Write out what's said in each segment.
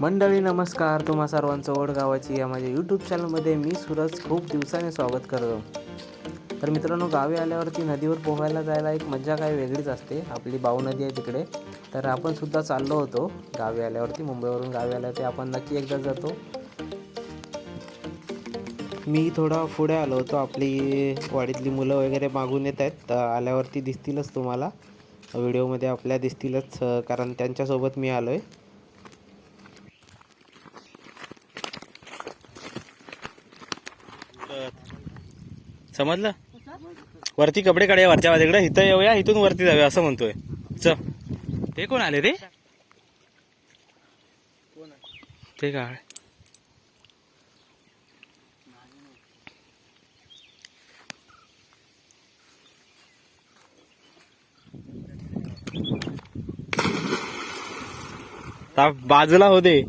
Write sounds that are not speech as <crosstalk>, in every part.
मंडळी नमस्कार. तुम्हा सर्वांचं ओढ गावाची या माझ्या यूट्यूब चॅनलमध्ये मी सूरज खूप दिवसाने स्वागत करतो. तर मित्रांनो गावी आल्यावरती नदीवर पोहायला जायला एक मजा काय वेगळीच असते. आपली बाऊ नदी आहे तिकडे. तर आपण सुद्धा चाललो होतो गावी आल्यावरती मुंबईवरून गावी आल्यावरती आपण नक्की एकदा जातो. मी थोडा पुढे आलो होतो. आपली वाडीतली मुलं वगैरे मागून येत आहेत. तर आल्यावरती दिसतीलच तुम्हाला. व्हिडिओमध्ये आपल्या दिसतीलच कारण त्यांच्यासोबत मी आलो आहे समजलं? वरती कपडे काढूया वरच्या बाजूकडे. इथं येऊया इथून वरती जाऊया असं म्हणतोय. च ते कोण आले रे? ते काय? बाजूला होते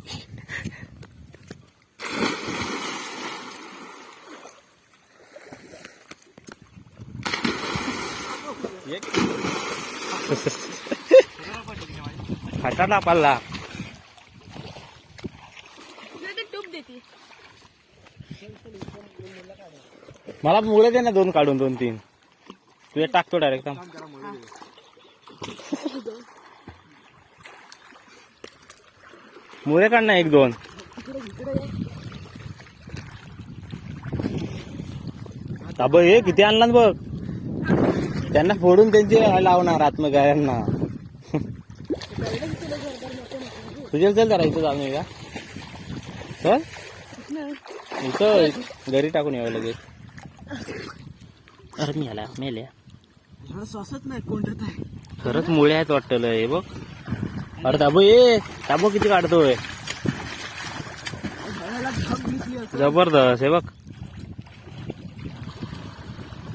खटाला पाल्ला. मला मुळे दे ना दोन काढून दोन तीन. तू एक टाकतो डायरेक्ट मुळे काढ ना एक दोन. हे किती आणला बघ. त्यांना फोडून त्यांचे लावणार आत्मगायांना तुझ्या चल जरा इथं जाऊन येऊया. चल. इथं घरी टाकून यावं लगेच. अरे मी आला मेल्या श्वासच नाही कोंडत आहे. खरंच मुळे आहेत वाटतं हे बघ. अरे दाबो ये दाबो किती काढतोय. जबरदस्त हे बघ.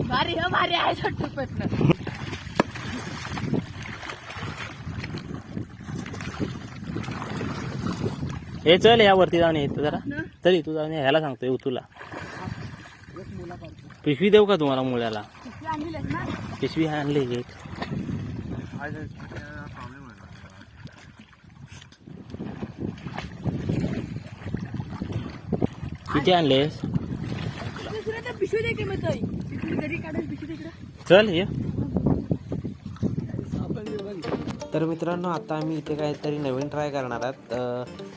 भारी हो भारी आहे हे चल या वरती जाऊन ये इथं जरा. तरी तू जाऊन ये ह्याला सांगतोय उतूला पिशवी देऊ का तुम्हाला मुळ्याला? पिशवी आणली एक किती आणलेस? दुसरं तर पिशवी दे की मग ताई तिकडे घरी काढून पिशवी तिकडे चल ये तर मित्रांनो आता आम्ही इथे काहीतरी नवीन ट्राय करणार आहात.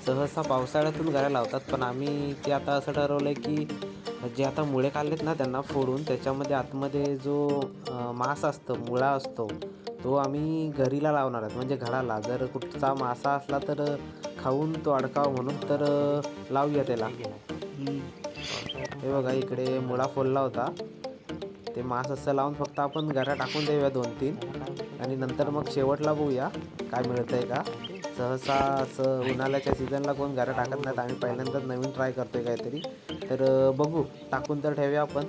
सहसा पावसाळ्यातून घरा लावतात पण आम्ही ते आता असं ठरवलं आहे की जे आता मुळे काढलेत ना त्यांना फोडून त्याच्यामध्ये आतमध्ये जो मास मांस असतं मुळा असतो तो आम्ही घरीला लावणार आहोत. म्हणजे घराला. जर कुठचा मासा असला तर खाऊन तो अडकावा म्हणून तर लावूया त्याला. हे बघा इकडे मुळा फोडला होता. ते मांस असं लावून फक्त आपण घरा टाकून देऊया दोन तीन आणि नंतर मग शेवटला बघूया काय मिळतंय का. सहसा असं उन्हाळ्याच्या सीझनला कोण घरा टाकत नाहीत. आम्ही पहिल्यांदाच नवीन ट्राय करतोय काहीतरी. तर बघू. टाकून तर ठेवूया आपण.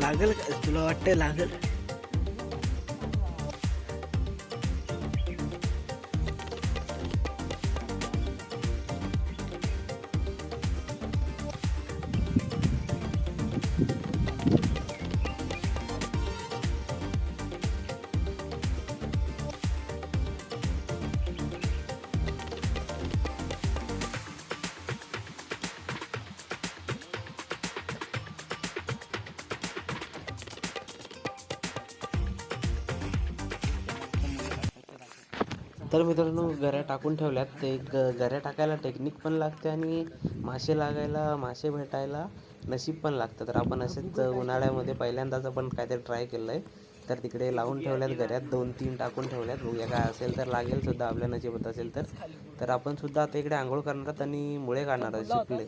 लागेल का? तुला वाटतंय लागेल? तर मित्रांनो गऱ्या टाकून ठेवल्यात. ते ग गऱ्या टाकायला टेक्निक पण लागते आणि मासे लागायला मासे भेटायला नशीब पण लागतं. तर आपण असेच उन्हाळ्यामध्ये पहिल्यांदाच आपण काहीतरी ट्राय केलं आहे तर तिकडे लावून ठेवल्यात गऱ्यात दोन तीन टाकून ठेवल्यात. बघूया काय असेल तर लागेल सुद्धा. आपल्या नशिबात असेल तर. तर आपण सुद्धा आता इकडे आंघोळ करणार आहोत आणि मुळे काढणार आहोत. शिंपले.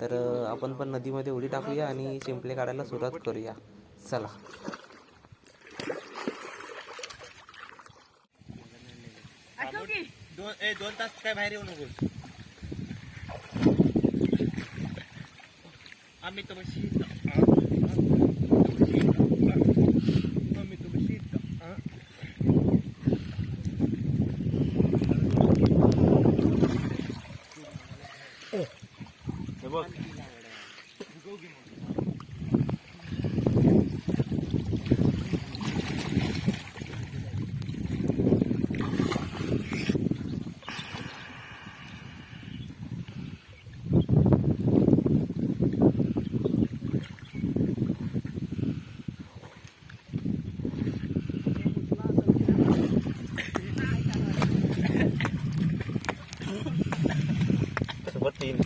तर आपण पण नदीमध्ये उडी टाकूया आणि शिंपले काढायला सुरुवात करूया. चला ठेव की. दोन ए दोन तास काय बाहेर येऊ नको आम्ही तर मशी आम्ही तर बशी बघ सोबत तीन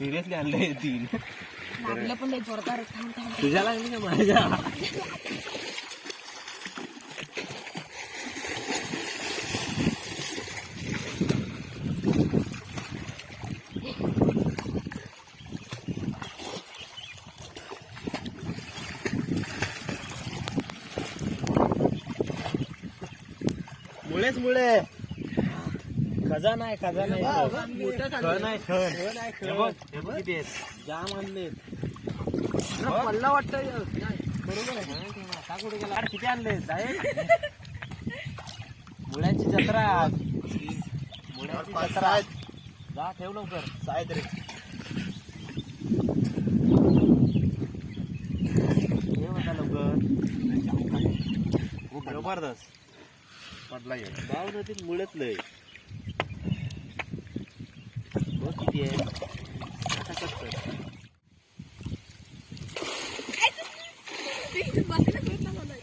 सिरियसली आणले तीन लागलं पण जोरदार आहे. थांब, थांब. तुझ्या लागली का माझ्या मुळेच मुळे खजाना आहे खजाना आहे. खण आहे खण. बघ बघ किती आहेत जाम आणलेत पल्ला वाटतं बरोबर आहे कुठे गेला? किती आणले? मुळ्यांची जत्रा. मुळ्यांची जत्रा. जा ठेव लवकर. साहेब रे. ठेव लवकर. जबरदस्त. पडला गाव नदीत मुळत लय बघ किती आहे आता कसं ते बसायला भेटला मला.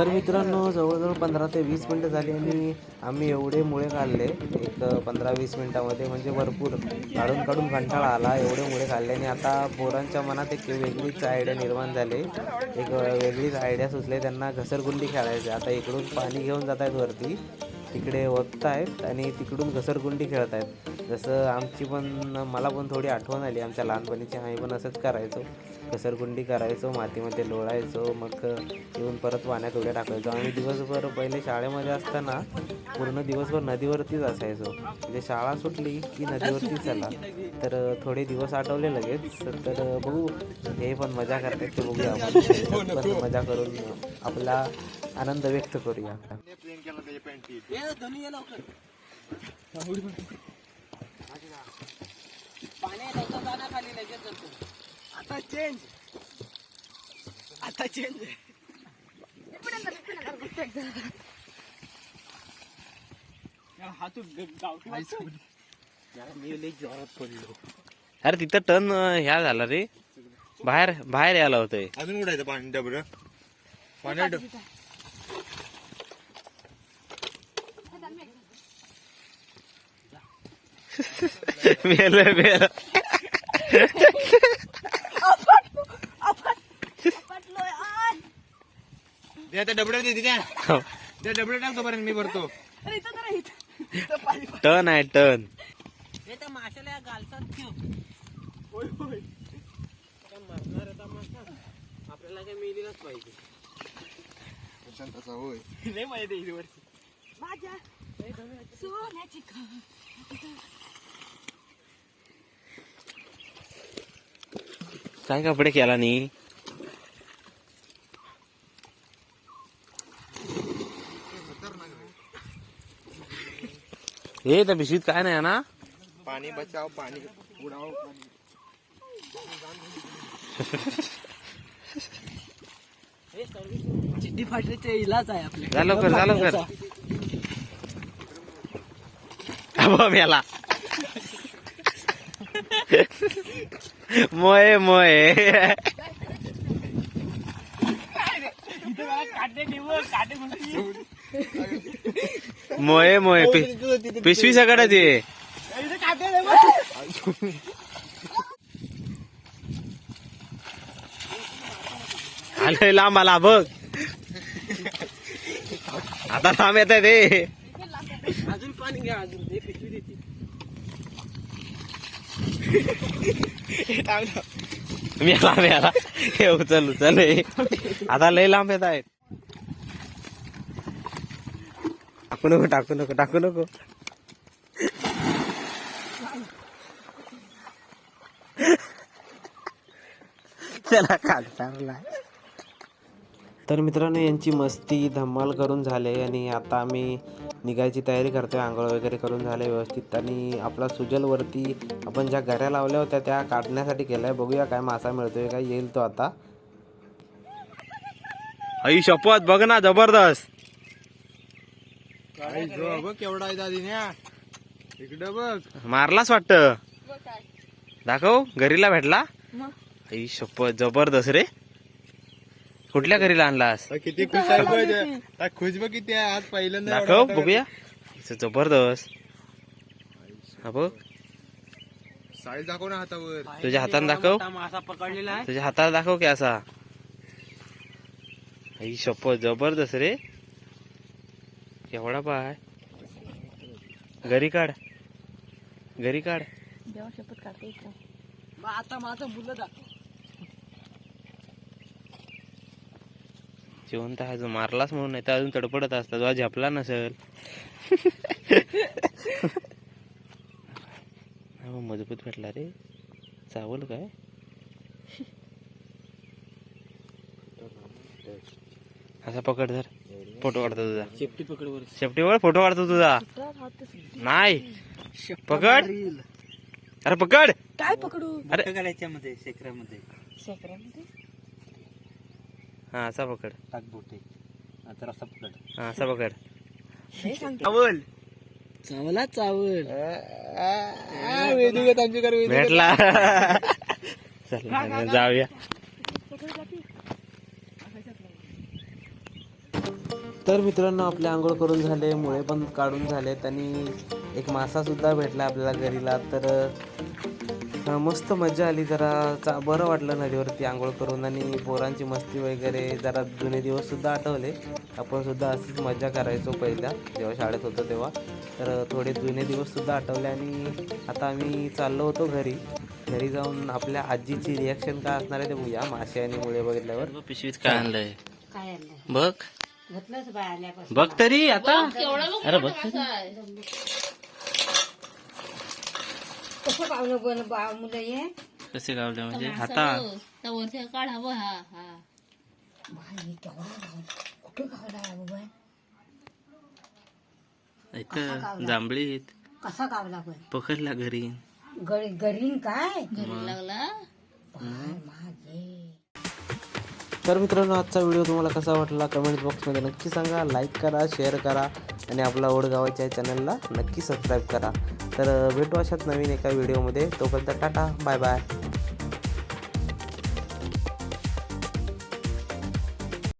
तर मित्रांनो जवळजवळ पंधरा ते वीस मिनटं झाली आणि आम्ही एवढे मुळे काढले एक पंधरा वीस मिनटामध्ये म्हणजे भरपूर काढून काढून कंटाळा आला एवढे मुळे काढले आणि आता पोरांच्या मनात एक वेगळीच आयडिया निर्माण झाली. एक वेगळीच आयडिया सुचले त्यांना घसरगुंडी खेळायची. आता इकडून पाणी घेऊन जात आहेत वरती तिकडे वगत आहेत आणि तिकडून घसरगुंडी खेळत आहेत जसं आमची पण मला पण थोडी आठवण आली आमच्या लहानपणीची आम्ही पण असंच करायचो. घसरगुंडी करायचो मातीमध्ये लोळायचो मग येऊन परत पाण्यात उड्या टाकायचो. आम्ही दिवसभर पहिले शाळेमध्ये असताना पूर्ण दिवसभर नदीवरतीच असायचो. म्हणजे शाळा सुटली की नदीवरतीच चला. तर थोडे दिवस आठवले लगेच. तर बघू हे पण मजा करतात ते बघूया आपण. पण मजा करून आपला आनंद व्यक्त करूया अरे तिथं टन ह्या झाला रे. बाहेर बाहेर यायला होतंय. अजून उडायचं पाणी डबड पाणी <laughs> मेलं मेलं. त्या डबड्या दे त्या त्या डबड्या टाक तोपर्यंत मी भरतो. अरे इथं जरा इथं. इथं पाणी टन आहे टन. आपल्याला काय मिळेलच पाहिजे. तसा होय. माझ्या सोन्याची खाण. काय कपडे केला नी हे त्या पिशवीत काय नाही आहे ना? पाणी बचाव पाणी उडाव. चिड्डी फाटण्याचा इलाज आहे आपल्या. जा लवकर जा लवकर. बघ याला मोये मोये. मोये मोये पि- पिशवी सगळ्यात ये आलंय लांब आला बघ. आता लांब येत आहे ते. अजून पाणी घ्या अजून. पिशवी देते मी आला मी आला. हे उचल उचल हे. आता लय लांब येत आहेत. टाकू नको टाकू नको टाकू नको. त्याला काढता तर मित्रांनो यांची मस्ती धम्माल करून झाले आणि आता आम्ही निघायची तयारी करतोय आंघोळ वगैरे करून झाले व्यवस्थित. आणि आपला सुजलवरती आपण ज्या घऱ्या लावल्या होत्या त्या काढण्यासाठी गेलाय. बघूया काय मासा मिळतोय काय येईल तो आता. आई शपथ बघ ना जबरदस्त. बघ केवढा आहे दादीन्या इकडं बघ. मारलाच वाटत? दाखव घरीला भेटला? आई शपथ जबरदस्त रे. कुठल्या घरीला आणलास? किती खुश आहे. खुश बघ किती आज एवढा दाखव बघूया. जबरदस्त. हा बघ. साईज दाखव ना हातावर. तुझ्या हाताने दाखव. मासा पकडलेला आहे. तुझ्या हाताला दाखव की असा. आई शपथ जबरदस्त रे. एवढा पाय घरी काढ. घरी काढ. देवा शपथ काढते. मग आता माझं मुलं दाखव. जिवंत आहे अजून मारलाच म्हणून नाही तर अजून तडपडत असता जेव्हा झपला नसेल. <laughs> हा, मजबूत भेटला रे. चावल काय? असा पकड धर. फोटो काढतो तुझा. शेपटी पकड वर. शेपटी वर फोटो काढतो तुझा? नाही. पकड. अरे पकड. काय पकडू? अरे. याच्यामध्ये शेकऱ्यामध्ये शेकड्यामध्ये हा असा पकड. टाक बोटे. रस्ता पकड. हा असा पकड. हे सांगते चावल. चावला चावल. वेदिका वेदिका भेटला. <laughs> चला जाऊया. तर मित्रांनो आपले आंघोळ करून झाले मुळे पण काढून झालेत आणि एक मासा सुद्धा भेटला आपल्याला घरीला. तर मस्त मजा आली. जरा चा बरं वाटलं नदीवरती आंघोळ करून आणि पोरांची मस्ती वगैरे जरा जुने दिवस सुद्धा आठवले. आपण सुद्धा अशीच मजा करायचो पहिल्या जेव्हा शाळेत होतो तेव्हा. तर थोडे जुने दिवस सुद्धा आठवले आणि आता आम्ही चाललो होतो घरी. घरी जाऊन आपल्या आजीची रिॲक्शन काय असणार आहे ते बघूया. मासे आणि मुळे बघितल्यावर. पिशवीत काय आणलंय? काय आणलं बघ. घेतलंच बाय आल्यापासून. बघ तरी आता. अरे बघ. कसं पावलं बा मुलं ये? कसे गावले म्हणजे. हाता काढावं हा. हा बाई, केवढा गाव कुठं गावला आहे बाबा? इथं जांभळी आहेत. कसा गावला पण पकडला घरी. गरी गरीन काय? घरी लागला. बाय, तर मित्रांनो आजचा व्हिडिओ तुम्हाला कसा वाटला कमेंट बॉक्समध्ये नक्की सांगा. लाईक करा शेअर करा आणि आपला ओढगावाच्या चॅनलला नक्की सबस्क्राईब करा. तर भेटू अशाच नवीन एका व्हिडिओमध्ये तोपर्यंत टाटा बाय बाय